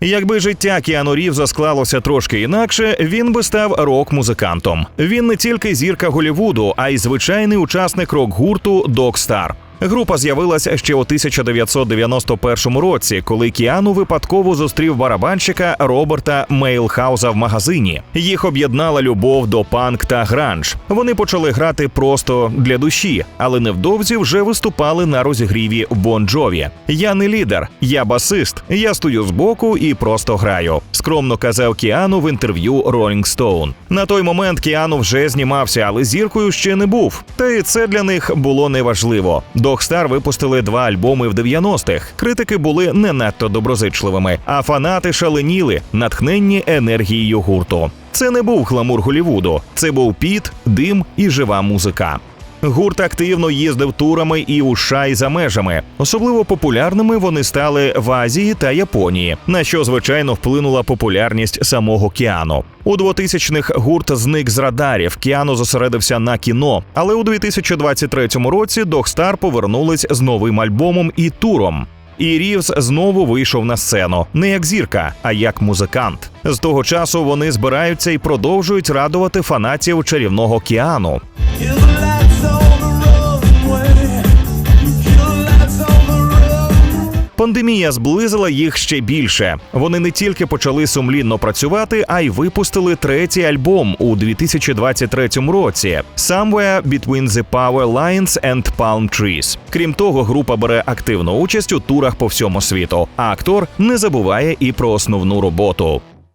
Якби життя Кіану Рівза склалося трошки інакше, він би став рок-музикантом. Він не тільки зірка Голівуду, а й звичайний учасник рок-гурту Докстар. Група з'явилася ще у 1991 році, коли Кіану випадково зустрів барабанщика Роберта Мейлхауза в магазині. Їх об'єднала любов до панк та гранж. Вони почали грати просто для душі, але невдовзі вже виступали на розігріві Бон Джові. Я не лідер, я басист. Я стою збоку і просто граю. Скромно казав Кіану в інтерв'ю Rolling Stone. На той момент Кіану вже знімався, але зіркою ще не був. Та і це для них було неважливо. Догстар випустили два альбоми в 90-х. Критики були не надто доброзичливими, а фанати шаленіли, натхненні енергією гурту. Це не був гламур Голівуду, це був піт, дим і жива музика. Гурт активно їздив турами і у США, і за межами. Особливо популярними вони стали в Азії та Японії, на що звичайно вплинула популярність самого Кіану. У 2000-х гурт зник з радарів. Кіано зосередився на кіно, але у 2023 році Догстар повернулись з новим альбомом і туром. І Рівз знову вийшов на сцену не як зірка, а як музикант. З того часу вони збираються і продовжують радувати фанатів чарівного Кіану. Пандемія зблизила їх ще більше. Вони не тільки почали сумлінно працювати, а й випустили третій альбом у 2023 році «Somewhere Between the Power Lines and Palm Trees». Крім того, група бере активну участь у турах по всьому світу. А актор не забуває і про основну роботу.